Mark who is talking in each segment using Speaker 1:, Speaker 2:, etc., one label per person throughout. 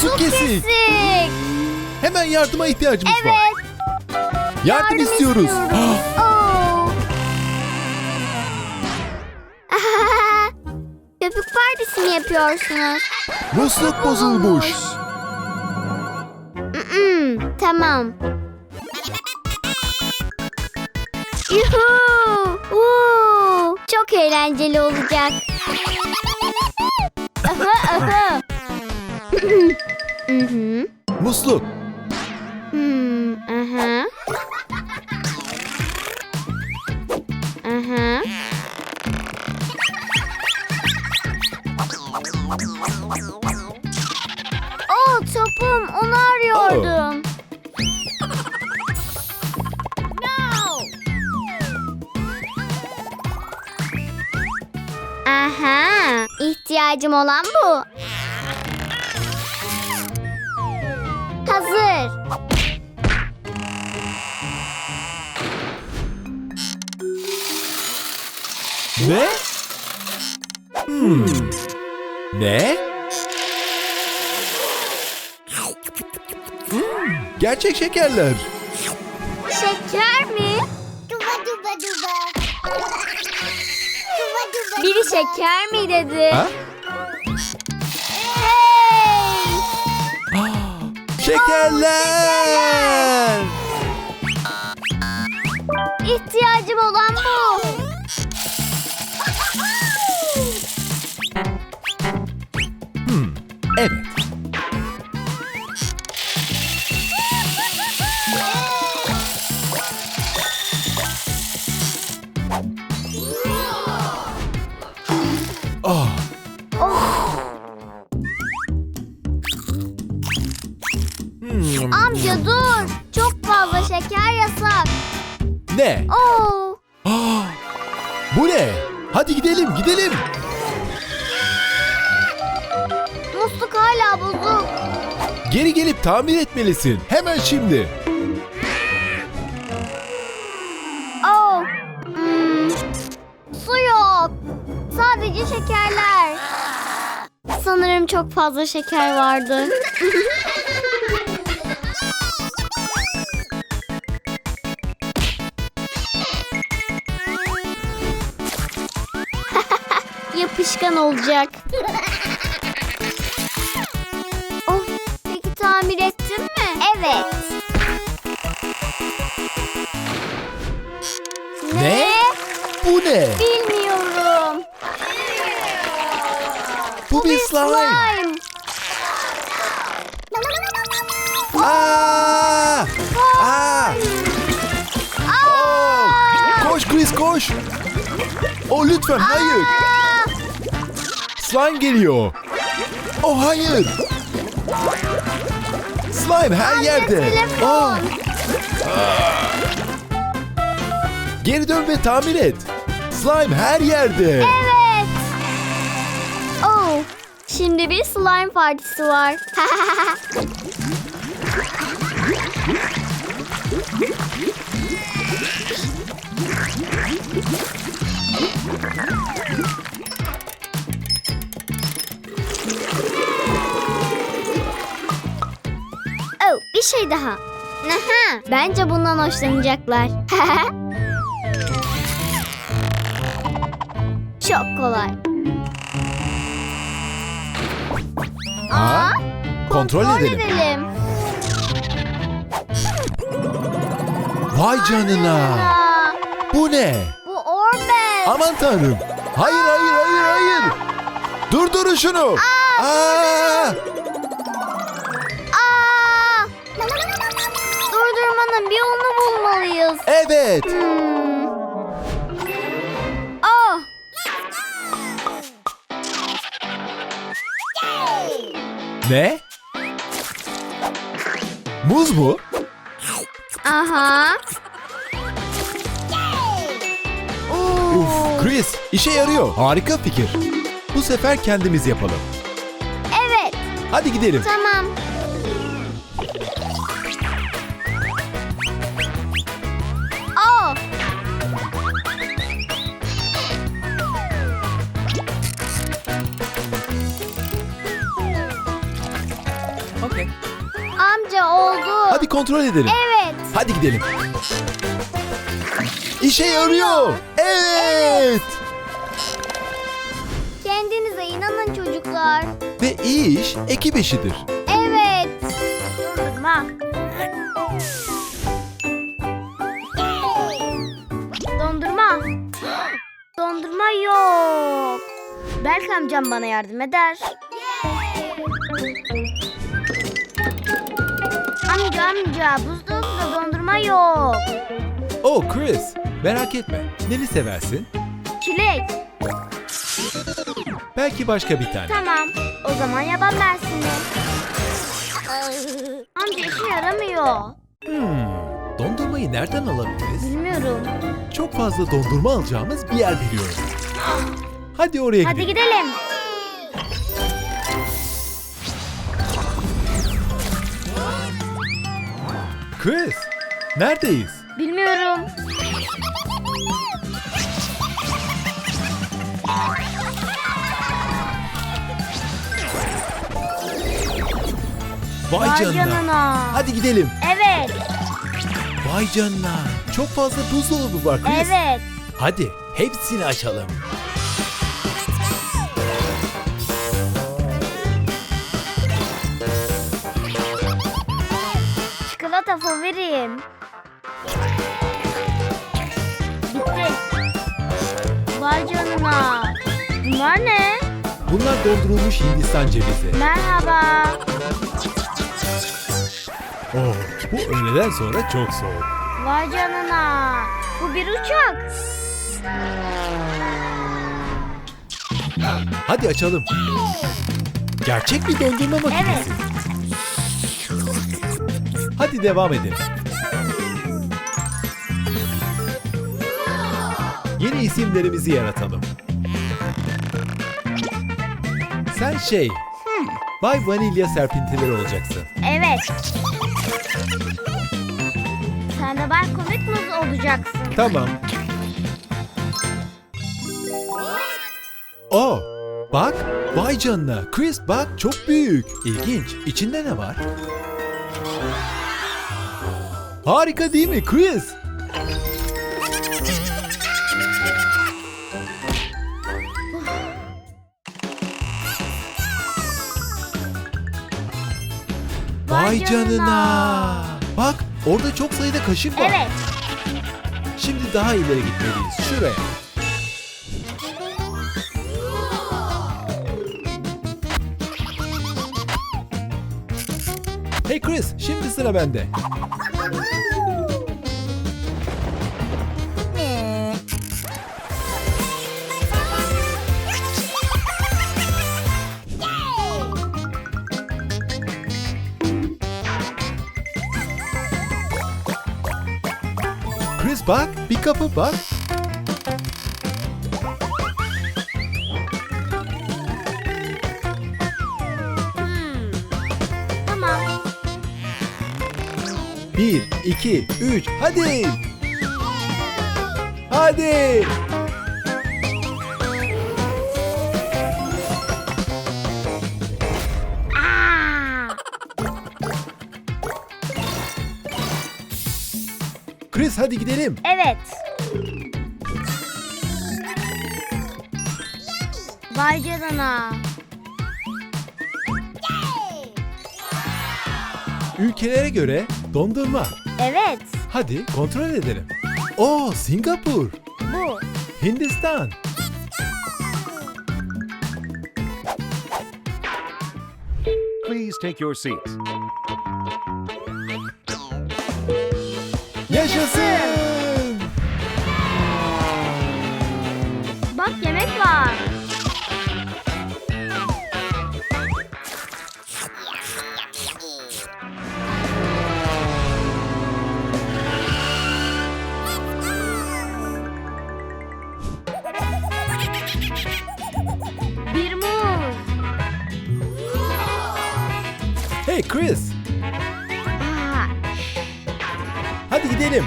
Speaker 1: Su kesik.
Speaker 2: Kesik.
Speaker 1: Hemen yardıma ihtiyacımız var.
Speaker 2: Evet.
Speaker 1: Yardım, istiyoruz.
Speaker 2: istiyoruz. Oo. Köpük partisi mi yapıyorsunuz?
Speaker 1: Musluk bozulmuş.
Speaker 2: Tamam. Yuhu! Uuu! Çok eğlenceli olacak. Aha, aha. Hı hı.
Speaker 1: Musluk.
Speaker 2: Hmm, aha. Aha. Oh topum onu arıyordum. Aha, ihtiyacım olan bu.
Speaker 1: Ne? Hmm. Ne? Hmm, gerçek şekerler.
Speaker 2: Şeker mi?
Speaker 3: Duba duba duba. Duba duba
Speaker 2: Biri şeker mi dedi?
Speaker 1: Ha?
Speaker 2: Hey!
Speaker 1: Şekerler.
Speaker 2: İhtiyacım olan
Speaker 1: evet. Ah, hmm,
Speaker 2: Amca dur. Çok fazla şeker yasak.
Speaker 1: ne?
Speaker 2: Oo.
Speaker 1: Ah, bu ne? Hadi gidelim, gidelim.
Speaker 2: Musluk hala bozuk.
Speaker 1: Geri gelip tamir etmelisin. Hemen şimdi.
Speaker 2: Oo. Hmm. Su yok. Sadece şekerler. Sanırım çok fazla şeker vardı. Yapışkan olacak. Evet.
Speaker 1: Ne? Bu ne?
Speaker 2: Bilmiyorum.
Speaker 1: Bu bir slime. Aa! Aa! Oh! Koş Chris koş. Oh lütfen hayır. Slime geliyor. Oh hayır. Slime her yerde.
Speaker 2: telefon.
Speaker 1: Oh. Geri dön ve tamir et. Slime her yerde.
Speaker 2: Evet. Oh, şimdi bir slime partisi var. şey daha. Aha, bence bundan hoşlanacaklar. Çok kolay.
Speaker 1: Ha? Kontrol edelim. Vay canına.
Speaker 2: Aa,
Speaker 1: Bu ne?
Speaker 2: bu Orbel.
Speaker 1: Aman tanrım. Hayır hayır hayır hayır. Durdurun şunu. Aa!
Speaker 2: Aa! Yolunu bulmalıyız.
Speaker 1: Evet.
Speaker 2: Hmm. Oh,
Speaker 1: Ne? Muz mu?
Speaker 2: aha.
Speaker 1: Uf, Chris işe yarıyor. Harika fikir. Bu sefer kendimiz yapalım.
Speaker 2: Evet,
Speaker 1: Hadi gidelim.
Speaker 2: tamam.
Speaker 1: Kontrol edelim.
Speaker 2: Evet.
Speaker 1: Hadi gidelim. İşe yarıyor. Evet.
Speaker 2: Kendinize inanın çocuklar.
Speaker 1: Ve iyi iş ekip işidir.
Speaker 2: Evet. Dondurma. Dondurma. Dondurma yok. Belki amcam bana yardım eder. Amca amca buzdolabında dondurma yok.
Speaker 1: Oh Chris, merak etme. Neli seversin?
Speaker 2: Çilek.
Speaker 1: Belki başka bir tane.
Speaker 2: Tamam. O zaman yaban mersini. Amca işe yaramıyor.
Speaker 1: Hmm, dondurmayı nereden alabiliriz?
Speaker 2: Bilmiyorum.
Speaker 1: Çok fazla dondurma alacağımız bir yer biliyorum. Hadi oraya
Speaker 2: Hadi
Speaker 1: gidelim.
Speaker 2: gidelim.
Speaker 1: Chris, neredeyiz?
Speaker 2: Bilmiyorum.
Speaker 1: Vay,
Speaker 2: Vay
Speaker 1: canına.
Speaker 2: canına.
Speaker 1: Hadi gidelim.
Speaker 2: Evet.
Speaker 1: Vay canına. Çok fazla buzdolabı var Chris.
Speaker 2: Evet.
Speaker 1: Hadi hepsini açalım.
Speaker 2: Vay canına. Bunlar ne?
Speaker 1: Bunlar dondurulmuş Hindistan cevizi.
Speaker 2: Merhaba.
Speaker 1: Oh, bu öğleden sonra çok soğuk.
Speaker 2: Vay canına. Bu bir uçak.
Speaker 1: Hadi açalım. Gerçek bir dondurma makinesi. Hadi devam edelim. Yeni isimlerimizi yaratalım. Sen şey, Bay Vanilya serpintileri olacaksın.
Speaker 2: Evet. Sen de ben komik muz olacaksın.
Speaker 1: Tamam. Oh, bak, vay canına. Chris bak çok büyük. İlginç. İçinde ne var? Harika değil mi Chris? Vay canına. Bak orada çok sayıda kaşık var.
Speaker 2: Evet.
Speaker 1: Şimdi daha ileri gitmeliyiz. Şuraya. Hey Chris, şimdi sıra bende. Bak, bir kapı bak.
Speaker 2: Hmm. Tamam.
Speaker 1: Bir, iki, üç, hadi! Hadi! Chris hadi gidelim.
Speaker 2: Evet. Vay canına.
Speaker 1: Ülkelere göre dondurma.
Speaker 2: Evet.
Speaker 1: Hadi kontrol edelim. Oo, Singapur,
Speaker 2: Bu.
Speaker 1: Hindistan.
Speaker 4: Please take your seats.
Speaker 1: Yaşasın!
Speaker 2: Bak yemek var. Bir muz.
Speaker 1: Hey Chris, Hadi gidelim.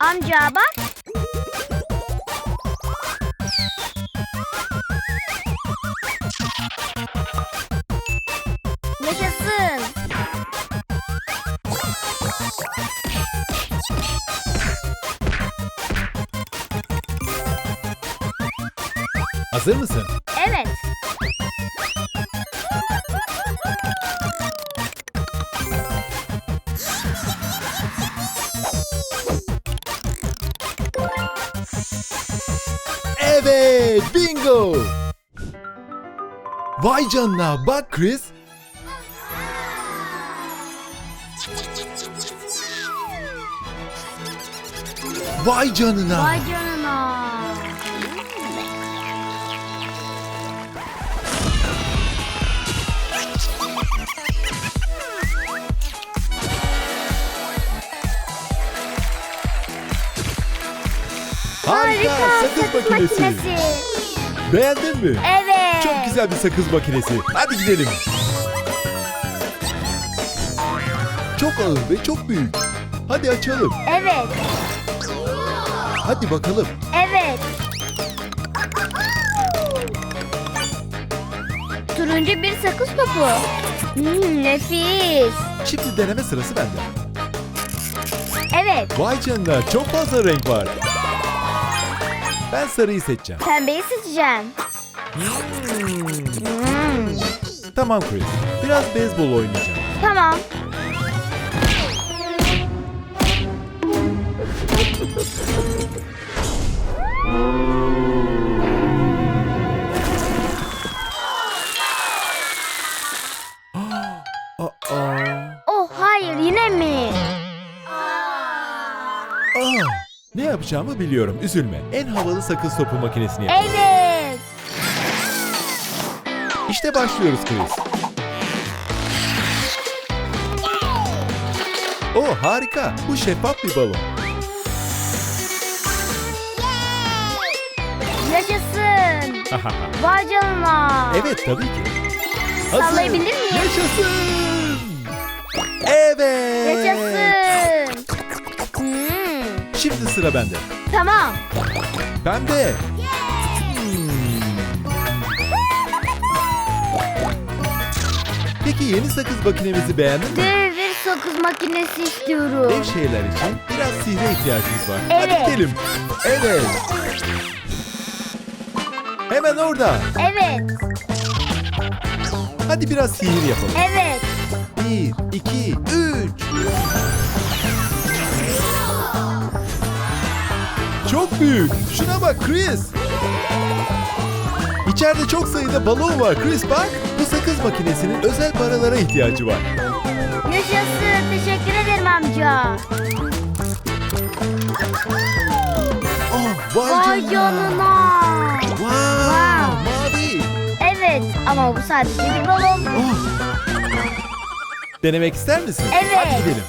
Speaker 2: Amca bak
Speaker 1: Hazır mısın?
Speaker 2: Evet.
Speaker 1: Evet, bingo. Vay canına, bak Chris. Vay canına.
Speaker 2: Vay canına.
Speaker 1: Harika, sakız makinesi. Beğendin mi?
Speaker 2: Evet.
Speaker 1: Çok güzel bir sakız makinesi. Hadi gidelim. Çok ağır ve çok büyük. Hadi açalım.
Speaker 2: Evet.
Speaker 1: Hadi bakalım.
Speaker 2: Evet. Turuncu bir sakız topu. Hmm, nefis.
Speaker 1: Şimdi deneme sırası bende.
Speaker 2: Evet.
Speaker 1: Vay canına çok fazla renk var. Ben sarıyı seçeceğim.
Speaker 2: Pembeyi seçeceğim. Hmm,
Speaker 1: Tamam Chris. Biraz beyzbol oynayacağım.
Speaker 2: tamam.
Speaker 1: Aa, yapacağımı biliyorum. Üzülme. En havalı sakız topu makinesini yap.
Speaker 2: Evet.
Speaker 1: İşte başlıyoruz Chris. Oh harika. Bu şeffaf bir balon.
Speaker 2: Yaşasın. Vay canına.
Speaker 1: evet tabii ki. Hazır.
Speaker 2: Sallayabilir miyim?
Speaker 1: Yaşasın. Evet.
Speaker 2: Yaşasın.
Speaker 1: Şimdi sıra bende.
Speaker 2: tamam.
Speaker 1: Pembe. Peki yeni sakız makinemizi beğendin mi?
Speaker 2: Dev bir sakız makinesi istiyorum.
Speaker 1: Ev şeyler için biraz sihre ihtiyacımız var.
Speaker 2: Evet.
Speaker 1: Hadi gidelim. Evet. Hemen orada.
Speaker 2: Evet.
Speaker 1: Hadi biraz sihir yapalım.
Speaker 2: Evet.
Speaker 1: Bir, iki, üç. Çok büyük. Şuna bak Chris. İçeride çok sayıda balon var Chris bak. Bu sakız makinesinin özel paralara ihtiyacı var.
Speaker 2: Yaşasın. Teşekkür ederim amca.
Speaker 1: Oh, vay,
Speaker 2: Vay canına.
Speaker 1: Wow,
Speaker 2: Wow.
Speaker 1: mavi.
Speaker 2: Evet ama bu sadece bir balon.
Speaker 1: Oh. Denemek ister misin?
Speaker 2: Evet.
Speaker 1: Hadi gidelim.